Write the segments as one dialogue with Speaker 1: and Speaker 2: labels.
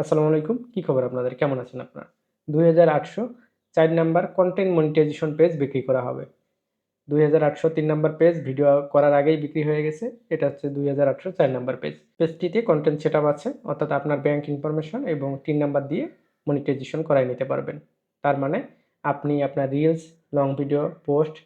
Speaker 1: আসসালামু আলাইকুম। কি খবর আপনাদের? কেমন আছেন আপনারা? দুই হাজার আটশো চার নাম্বার কন্টেন্ট মনিটাইজেশন পেজ বিক্রি করা হবে। দুই হাজার আটশো তিন নাম্বার পেজ ভিডিও করার আগেই বিক্রি হয়ে গেছে। এটা হচ্ছে দুই হাজার আটশো চার নাম্বার পেজ পেজটিতে কন্টেন্ট সেট আছে, অর্থাৎ আপনার ব্যাংক ইনফরমেশন এবং তিন নাম্বার দিয়ে মনিটাইজেশন করাই নিতে পারবেন। তার মানে আপনি আপনার reels long video post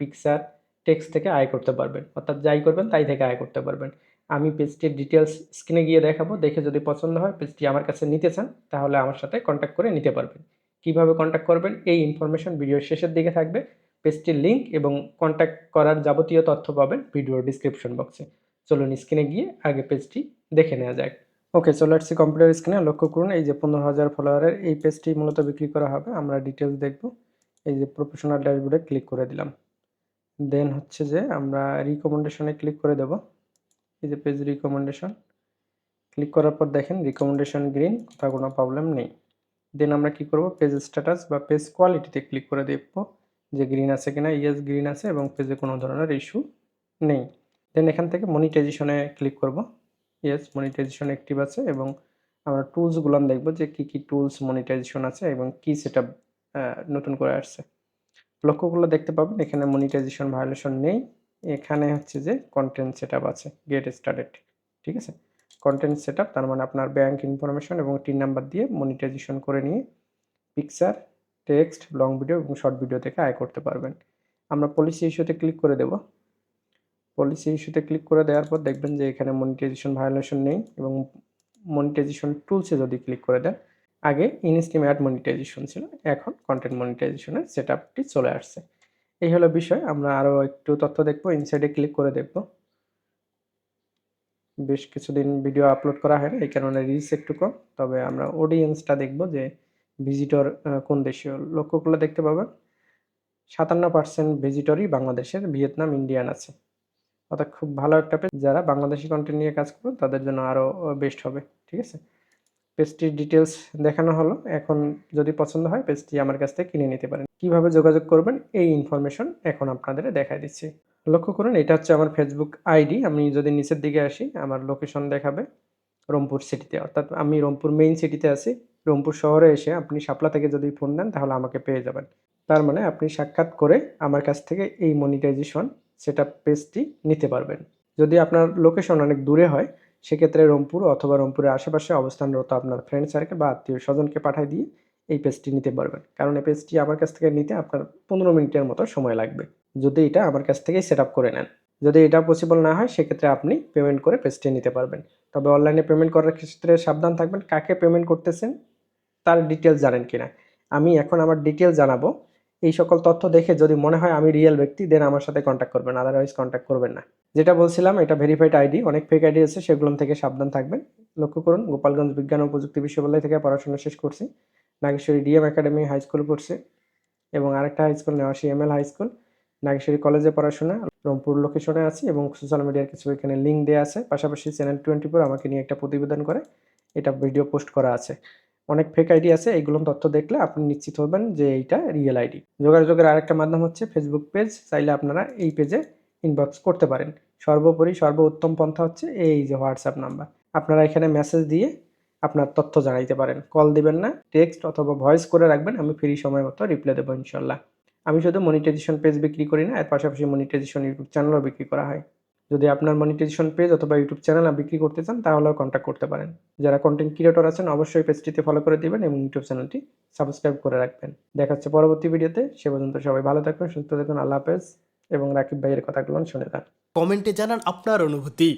Speaker 1: picture text থেকে আয় করতে পারবেন। অর্থাৎ যাই করবেন, তাই থেকে আয় করতে পারবেন। আমি পেজটির ডিটেলস স্ক্রিনে গিয়ে দেখাবো, দেখে যদি পছন্দ হয় পেজটি আমার কাছে নিতে চান, তাহলে আমার সাথে কন্ট্যাক্ট করে নিতে পারবেন। কীভাবে কন্ট্যাক্ট করবেন? এই ইনফরমেশন ভিডিওর শেষের দিকে থাকবে। পেজটির লিঙ্ক এবং কন্ট্যাক্ট করার যাবতীয় তথ্য পাবেন ভিডিওর ডিসক্রিপশন বক্সে চলুন স্ক্রিনে গিয়ে আগে পেজটি দেখে নেওয়া যাক। ওকে চলে আসছি কম্পিউটার স্ক্রিনে লক্ষ্য করুন, এই যে পনেরো হাজার ফলোয়ারের এই পেজটি মূলত বিক্রি করা হবে। আমরা ডিটেলস দেখব। এই যে প্রফেশনাল ড্যাশবোর্ডে ক্লিক করে দিলাম। দেন হচ্ছে যে আমরা রিকমেন্ডেশনে ক্লিক করে দেব। এই যে পেজ রিকমেন্ডেশন ক্লিক করার পর দেখেন রিকমেন্ডেশন গ্রিন কোথাও কোনো প্রবলেম নেই। দেন আমরা কি করব? পেজ স্ট্যাটাস বা পেজ কোয়ালিটিতে ক্লিক করে দেখব যে গ্রিন আছে কিনা ইয়েস গ্রিন আছে এবং পেজে কোনো ধরনের ইস্যু নেই। দেন এখান থেকে মনিটাইজেশনে ক্লিক করব। ইয়েস মনিটাইজেশন অ্যাক্টিভ আছে এবং আমরা টুলসগুলো দেখব যে কি কি টুলস মনিটাইজেশন আছে এবং কি সেটা নতুন করে আসছে। লক্ষ্যগুলো দেখতে পাবেন, এখানে মনিটাইজেশন ভায়োলেশন নেই। এখানে হচ্ছে যে কন্টেন্ট সেট আছে গেট স্টার্টেড ঠিক আছে? কন্টেন্ট সেট তার মানে আপনার ব্যাংক ইনফরমেশন এবং টিন নাম্বার দিয়ে মনিটাইজেশন করে নিয়ে পিকচার টেক্সট লং ভিডিও এবং শর্ট ভিডিও থেকে আয় করতে পারবেন। আমরা পলিসি ইস্যুতে ক্লিক করে দেব। পলিসি ইস্যুতে ক্লিক করে দেওয়ার পর দেখবেন যে এখানে মনিটাইজেশন ভায়োলেশন নেই এবং মনিটাইজেশন টুলসে যদি ক্লিক করে দেন, আগে ইনস্টিম অ্যাড মনিটাইজেশন ছিল, এখন কন্টেন্ট মনিটাইজেশনের সেট আপটি চলে আসছে। এই হলো বিষয়। আমরা আরও একটু তথ্য দেখব ইনসাইডে ক্লিক করে দেখব। বেশ কিছুদিন ভিডিও আপলোড করা হয় এই কারণে রিচ একটু কম। তবে আমরা অডিয়েন্সটা দেখব যে ভিজিটর কোন দেশীয় লক্ষ্য করলে দেখতে পাবেন। সাতান্ন পার্সেন্ট ভিজিটরই বাংলাদেশের, ভিয়েতনাম, ইন্ডিয়ান আছে। অর্থাৎ খুব ভালো একটা পেজ যারা বাংলাদেশি কন্টেন্ট নিয়ে কাজ করবেন, তাদের জন্য আরও বেস্ট হবে, ঠিক আছে? পেজটির ডিটেলস দেখানো হলো। এখন যদি পছন্দ হয় পেজটি আমার কাছ থেকে কিনে নিতে পারেন। কীভাবে যোগাযোগ করবেন, এই ইনফরমেশন এখন আপনাদের দেখাই দিচ্ছি। লক্ষ্য করুন, এটা হচ্ছে আমার ফেসবুক আইডি আমি যদি নিচের দিকে আসি, আমার লোকেশন দেখাবে রংপুর সিটিতে অর্থাৎ আমি রংপুর মেইন সিটিতে আছি। রংপুর শহরে এসে আপনি শাপলা থেকে যদি ফোন দেন তাহলে আমাকে পেয়ে যাবেন। তার মানে আপনি সাক্ষাৎ করে আমার কাছ থেকে এই মনিটাইজেশন সেটা পেজটি নিতে পারবেন। যদি আপনার লোকেশন অনেক দূরে হয় সেক্ষেত্রে রংপুর অথবা রংপুরের আশেপাশে অবস্থানরত আপনার ফ্রেন্ড সার্কেল বা আত্মীয় স্বজনকে পাঠিয়ে দিয়ে এই পেজটি নিতে পারবেন। কারণ এই পেজটি আমার কাছ থেকে নিতে আপনার পনেরো মিনিটের মতো সময় লাগবে। যদি এটা আমার কাছ থেকেই সেট করে নেন। যদি এটা পসিবল না হয়, সেক্ষেত্রে আপনি পেমেন্ট করে পেজটি নিতে পারবেন। তবে অনলাইনে পেমেন্ট করার ক্ষেত্রে সাবধান থাকবেন। কাকে পেমেন্ট করতেছেন, তার ডিটেলস জানেন কিনা। আমি এখন আমার ডিটেলস জানাব। এই সকল তথ্য দেখে যদি মনে হয় আমি রিয়েল ব্যক্তি দেন আমার সাথে কন্ট্যাক্ট করবেন। আদারওয়াইজ কন্ট্যাক্ট করবেন না। যেটা বলছিলাম, এটা ভেরিফাইড আইডি অনেক ফেক আইডি আছে সেগুলো থেকে সাবধান থাকবেন। লক্ষ্য করুন, গোপালগঞ্জ বিজ্ঞান ও প্রযুক্তি বিশ্ববিদ্যালয় থেকে পড়াশোনা শেষ করছি। Nageshwari DM academy high school করছে। এবং আরেকটা high school Newashi M L high school Nageshwari কলেজে পড়াশোনা, রংপুর লোকেশনে আছি এবং সোশ্যাল মিডিয়ার কিছু এখানে লিঙ্ক দেওয়া আছে। পাশাপাশি চ্যানেল টোয়েন্টি ফোর আমাকে নিয়ে একটা প্রতিবেদন করে, এটা ভিডিও পোস্ট করা আছে। অনেক ফেক আইডি আছে এইগুলো তথ্য দেখলে আপনি নিশ্চিত হবেন যে এইটা রিয়েল আইডি যোগাযোগের আরেকটা মাধ্যম হচ্ছে ফেসবুক পেজ চাইলে আপনারা এই পেজে ইনবক্স করতে পারেন। সর্বোপরি সর্বোত্তম পন্থা হচ্ছে এই যে হোয়াটসঅ্যাপ নাম্বার আপনারা এখানে মেসেজ দিয়ে আপনার তথ্য জানাইতে পারেন। কল দিবেন না টেক্সট অথবা ভয়েস করে রাখবেন, আমি ফ্রি সময় মতো রিপ্লাই দেবো ইনশাল্লাহ। আমি শুধু মনিটাইজেশন পেজ বিক্রি করি না, এর পাশাপাশি মনিটাইজেশন ইউটিউব চ্যানেলও বিক্রি করা হয়। যদি আপনার মনিটাইজেশন পেজ অথবা ইউটিউব চ্যানেল বিক্রি করতে চান, তাহলেও কন্ট্যাক্ট করতে পারেন। যারা কন্টেন্ট ক্রিয়েটর আছেন, অবশ্যই পেজটিতে ফলো করে দিবেন এবং ইউটিউব চ্যানেলটি সাবস্ক্রাইব করে রাখবেন। দেখা হচ্ছে পরবর্তী ভিডিওতে। সে পর্যন্ত সবাই ভালো থাকবেন সুস্থ থাকুন, আল্লাহ হাফেজ এবং রাকিব ভাইয়ের কথাগুলো শুনে যান
Speaker 2: কমেন্টে জানান আপনার অনুভূতি।